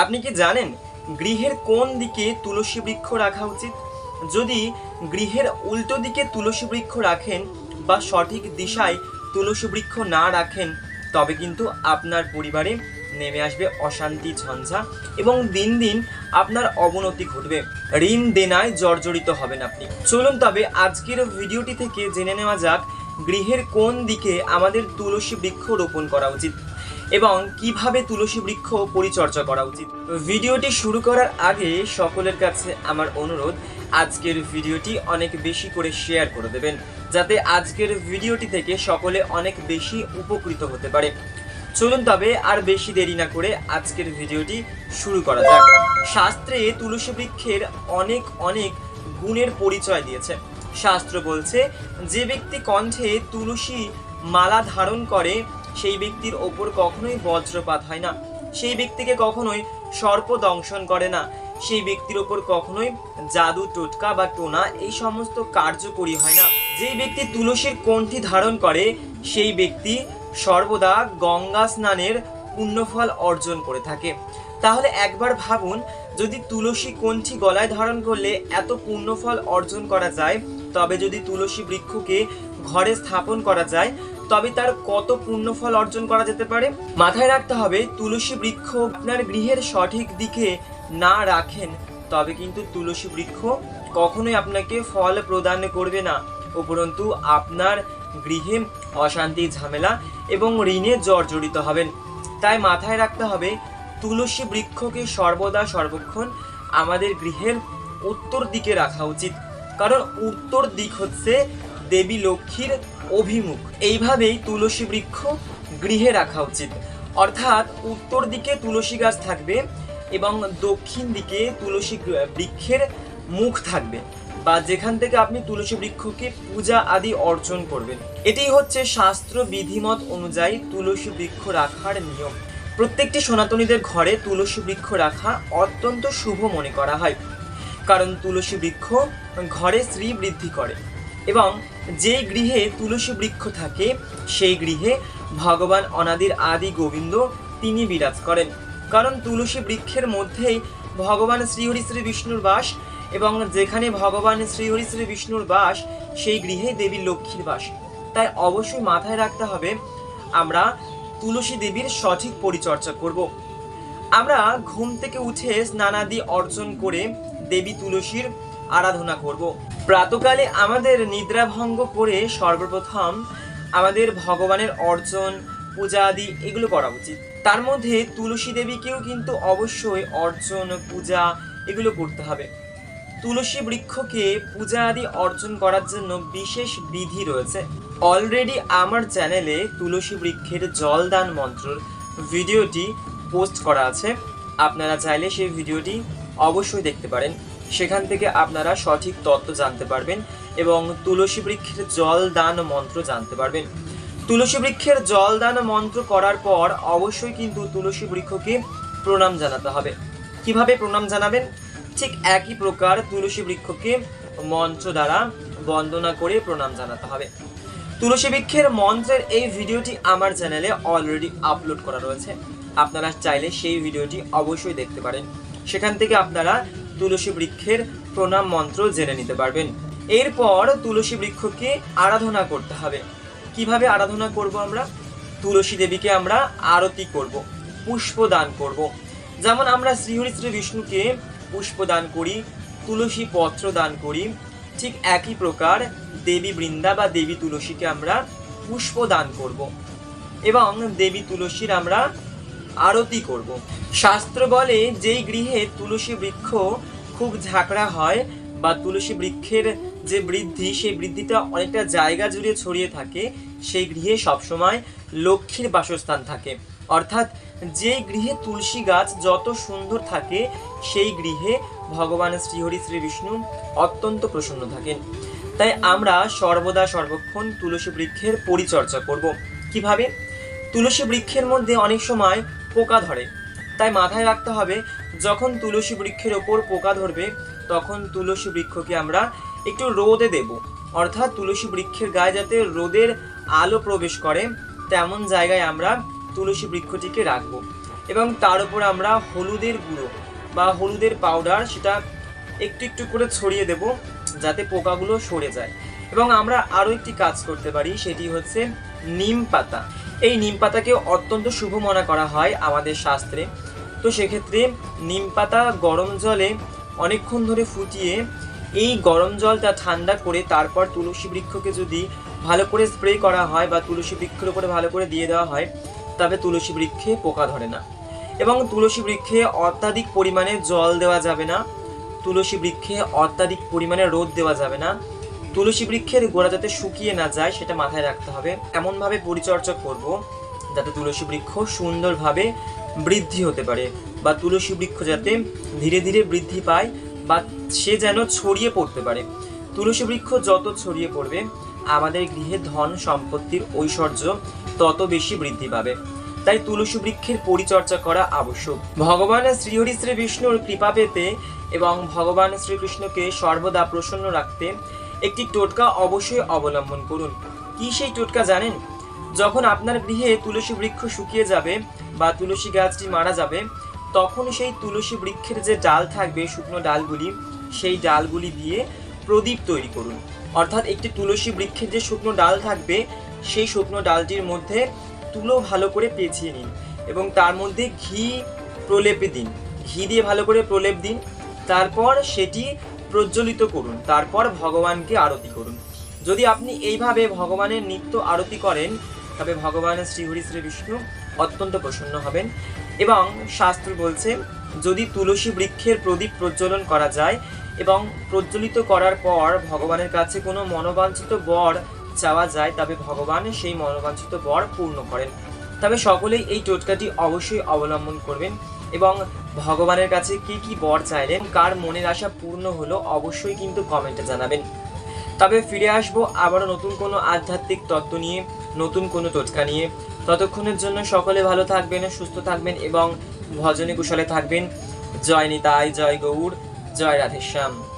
আপনি কি জানেন গৃহের কোন দিকে তুলসী বৃক্ষ রাখা উচিত? যদি গৃহের উল্টো দিকে তুলসী বৃক্ষ রাখেন বা সঠিক দিশায় তুলসী বৃক্ষ না রাখেন, তবে কিন্তু আপনার পরিবারে নেমে আসবে অশান্তি, ঝঞ্ঝা এবং দিন দিন আপনার অবনতি ঘটবে। ঋণ দেনায় জর্জরিত হবেন আপনি। চলুন তবে আজকের ভিডিওটি থেকে জেনে নেওয়া যাক গৃহের কোন দিকে আমাদের তুলসী বৃক্ষ রোপণ করা উচিত। এবং কীভাবে তুলসী বৃক্ষ পরিচর্যা করা উচিত? ভিডিওটি শুরু করার আগে সকলের কাছে আমার অনুরোধ, আজকের ভিডিওটি অনেক বেশি করে শেয়ার করে দেবেন, যাতে আজকের ভিডিওটি থেকে সকলে অনেক বেশি উপকৃত হতে পারে। চলুন তবে আর বেশি দেরি না করে আজকের ভিডিওটি শুরু করা যাক। শাস্ত্রে তুলসী বৃক্ষের অনেক অনেক গুণের পরিচয় দিয়েছে। শাস্ত্র বলছে, যে ব্যক্তি কণ্ঠে তুলসী মালা ধারণ করে সেই ব্যক্তির ওপর কখনোই বজ্রপাত হয় না। সেই ব্যক্তিকে কখনোই সর্প দংশন করে না। সেই ব্যক্তির ওপর কখনোই জাদু, টোটকা বা টোনা এই সমস্ত কার্যকরী হয় না। যেই ব্যক্তি তুলসীর কণ্ঠি ধারণ করে, সেই ব্যক্তি সর্বদা গঙ্গা স্নানের পুণ্যফল অর্জন করে থাকে। তাহলে একবার ভাবুন, যদি তুলসী কণ্ঠি গলায় ধারণ করলে এত পুণ্যফল অর্জন করা যায় তবে যদি তুলসী বৃক্ষকে ঘরে স্থাপন করা যায়, তবে তার কত পুণ্যফল অর্জন করা যেতে পারে? মাথায় রাখতে হবে, তুলসী বৃক্ষ আপনার গৃহের সঠিক দিকে না রাখেন, তবে কিন্তু তুলসী বৃক্ষ কখনোই আপনাকে ফল প্রদান করবে না। উপরন্তু, আপনার গৃহে অশান্তি, ঝামেলা এবং ঋণে জর্জরিত হবেন। তাই মাথায় রাখতে হবে, তুলসী বৃক্ষকে সর্বদা সর্বক্ষণ আমাদের গৃহের উত্তর দিকে রাখা উচিত। কারণ উত্তর দিক হচ্ছে দেবী লক্ষ্মীর অভিমুখ। এইভাবেই তুলসী বৃক্ষ গৃহে রাখা উচিত। অর্থাৎ উত্তর দিকে তুলসী গাছ থাকবে এবং দক্ষিণ দিকে তুলসী বৃক্ষের মুখ থাকবে বা যেখান থেকে আপনি তুলসী বৃক্ষকে পূজা আদি অর্জন করবেন। এটি হচ্ছে শাস্ত্র বিধিমত অনুযায়ী তুলসী বৃক্ষ রাখার নিয়ম। প্রত্যেকটি সনাতনীদের ঘরে তুলসী বৃক্ষ রাখা অত্যন্ত শুভ মনে করা হয়। কারণ তুলসী বৃক্ষ ঘরে শ্রী বৃদ্ধি করে। এবং যেই গৃহে তুলসী বৃক্ষ থাকে, সেই গৃহে ভগবান অনাদির আদি গোবিন্দ তিনি বিরাজ করেন। কারণ তুলসী বৃক্ষের মধ্যেই ভগবান শ্রীহরি শ্রী বিষ্ণুর বাস এবং যেখানে ভগবান শ্রীহরি শ্রী বিষ্ণুর বাস, সেই গৃহে দেবী লক্ষ্মীর বাস। তাই অবশ্যই মাথায় রাখতে হবে, আমরা তুলসী দেবীর সঠিক পরিচর্যা করব। আমরা ঘুম থেকে উঠে স্নানাদি অর্জন করে দেবী তুলসীর আরাধনা করব। প্রাতকালে আমাদের নিদ্রা ভঙ্গ করে সর্বপ্রথম আমাদের ভগবানের অর্জন পূজা আদি এগুলো করা উচিত। তার মধ্যে তুলসী দেবীকেও কিন্তু অবশ্যই অর্জন, পূজা এগুলো করতে হবে। তুলসী বৃক্ষকে পূজা আদি অর্জন করার জন্য বিশেষ বিধি রয়েছে। অলরেডি আমার চ্যানেলে তুলসী বৃক্ষের জলদান মন্ত্রর ভিডিওটি পোস্ট করা আছে। আপনারা চাইলে সেই ভিডিওটি অবশ্যই দেখতে পারেন। সেখান থেকে আপনারা সঠিক তত্ত্ব জানতে পারবেন এবং তুলসী বৃক্ষের জল দান মন্ত্র জানতে পারবেন। তুলসী বৃক্ষের জল দান মন্ত্র করার পর অবশ্যই কিন্তু তুলসী বৃক্ষকে প্রণাম জানাতে হবে। কীভাবে প্রণাম জানাবেন? ঠিক একই প্রকার তুলসী বৃক্ষকে মন্ত্র দ্বারা বন্দনা করে প্রণাম জানাতে হবে। তুলসী বৃক্ষের মন্ত্রের এই ভিডিওটি আমার চ্যানেলে অলরেডি আপলোড করা রয়েছে। আপনারা চাইলে সেই ভিডিওটি অবশ্যই দেখতে পারেন। সেখান থেকে আপনারা তুলসী বৃক্ষের প্রণাম মন্ত্র জেনে নিতে পারবেন। এরপর তুলসী বৃক্ষকে আরাধনা করতে হবে। কীভাবে আরাধনা করব আমরা? তুলসী দেবীকে আমরা আরতি করব, পুষ্প দান করব। যেমন আমরা শ্রীহরি শ্রী বিষ্ণুকে পুষ্প দান করি, তুলসী পত্র দান করি ঠিক একই প্রকার দেবী বৃন্দা বা দেবী তুলসীকে আমরা পুষ্প দান করব। এবং দেবী তুলসীর আমরা আরতি করব। শাস্ত্র বলে যেই গৃহে তুলসী বৃক্ষ খুব ঝাঁকড়া হয় বা তুলসী বৃক্ষের যে বৃদ্ধি, সেই বৃদ্ধিটা অনেকটা জায়গা জুড়ে ছড়িয়ে থাকে, সেই গৃহে সবসময় লক্ষ্মীর বাসস্থান থাকে। অর্থাৎ যে গৃহে তুলসী গাছ যত সুন্দর থাকে, সেই গৃহে ভগবান শ্রীহরি শ্রী বিষ্ণু অত্যন্ত প্রসন্ন থাকেন। তাই আমরা সর্বদা সর্বক্ষণ তুলসী বৃক্ষের পরিচর্যা করব। কীভাবে? তুলসী বৃক্ষের মধ্যে অনেক সময় পোকা ধরে। তাই মাথায় রাখতে হবে, যখন তুলসী বৃক্ষের ওপর পোকা ধরবে, তখন তুলসী বৃক্ষকে আমরা একটু রোদে দেব। অর্থাৎ তুলসী বৃক্ষের গায়ে যাতে রোদের আলো প্রবেশ করে, তেমন জায়গায় আমরা তুলসী বৃক্ষটিকে রাখব। এবং তার উপর আমরা হলুদের গুঁড়ো বা হলুদের পাউডার সেটা একটু একটু করে ছড়িয়ে দেব যাতে পোকাগুলো সরে যায়। এবং আমরা আরও একটি কাজ করতে পারি, সেটি হচ্ছে নিম পাতা। এই নিম পাতাকে অত্যন্ত শুভ মনে করা হয় আমাদের শাস্ত্রে। তো সেক্ষেত্রে নিম পাতা গরম জলে অনেকক্ষণ ধরে ফুটিয়ে এই গরম জলটা ঠান্ডা করে তারপর তুলসী বৃক্ষকে যদি ভালো করে স্প্রে করা হয় বা তুলসী বৃক্ষের উপরে ভালো করে দিয়ে দেওয়া হয়, তবে তুলসী বৃক্ষে পোকা ধরে না। এবং তুলসী বৃক্ষে অত্যাধিক পরিমাণে জল দেওয়া যাবে না। তুলসী বৃক্ষে অত্যাধিক পরিমাণে রোদ দেওয়া যাবে না। তুলসী বৃক্ষের গোড়া যাতে শুকিয়ে না যায়, সেটা মাথায় রাখতে হবে। এমনভাবে পরিচর্যা করব যাতে তুলসী বৃক্ষ সুন্দরভাবে বৃদ্ধি হতে পারে বা তুলসী বৃক্ষ যাতে ধীরে ধীরে বৃদ্ধি পায় বা সে যেন ছড়িয়ে পড়তে পারে। তুলসী বৃক্ষ যত ছড়িয়ে পড়বে, আমাদের গৃহে ধন সম্পত্তির ঐশ্বর্য তত বেশি বৃদ্ধি পাবে। তাই তুলসী বৃক্ষের পরিচর্যা করা আবশ্যক। ভগবান শ্রীহরি শ্রী বিষ্ণুর কৃপা পেতে এবং ভগবান শ্রীকৃষ্ণকে সর্বদা প্রসন্ন রাখতে একটি টোটকা অবশ্যই অবলম্বন করুন। কি সেই টোটকা জানেন? যখন আপনার গৃহে তুলসী বৃক্ষ শুকিয়ে যাবে বা তুলসী গাছটি মারা যাবে, তখন সেই তুলসী বৃক্ষের যে ডাল থাকবে, শুকনো ডালগুলি, সেই ডালগুলি দিয়ে প্রদীপ তৈরি করুন। অর্থাৎ একটি তুলসী বৃক্ষের যে শুকনো ডাল থাকবে, সেই শুকনো ডালটির মধ্যে তুলো ভালো করে পেঁচিয়ে নিন এবং তার মধ্যে ঘি প্রলেপে দিন। ঘি দিয়ে ভালো করে প্রলেপ দিন। তারপর সেটি প্রজ্বলিত করুন। তারপর ভগবানকে আরতি করুন। যদি আপনি এইভাবে ভগবানের নিত্য আরতি করেন, তবে ভগবান শ্রীহরি শ্রী বিষ্ণু অত্যন্ত প্রসন্ন হবেন এবং শাস্ত্র বলছে, যদি তুলসী বৃক্ষের প্রদীপ প্রজ্বলন করা যায় এবং প্রজ্বলিত করার পর ভগবানের কাছে কোনো মনোবাঞ্ছিত বর চাওয়া যায়, তবে ভগবান সেই মনোবাঞ্ছিত বর পূর্ণ করেন। তবে সকলেই এই টোটকাটি অবশ্যই অবলম্বন করবেন এবং ভগবানের কাছে কি কি বর চাইলেন, কার মনের আশা পূর্ণ হলো অবশ্যই কিন্তু কমেন্টে জানাবেন। তবে ফিরে আসব আবারও নতুন কোনো আধ্যাত্মিক তত্ত্ব নিয়ে, নতুন কোনো টোটকা নিয়ে। ততক্ষণের জন্য সকলে ভালো থাকবেন, সুস্থ থাকবেন এবং ভজনে কুশলে থাকবেন। জয় নিতাই, জয় গৌর জয় রাধেশ্যাম।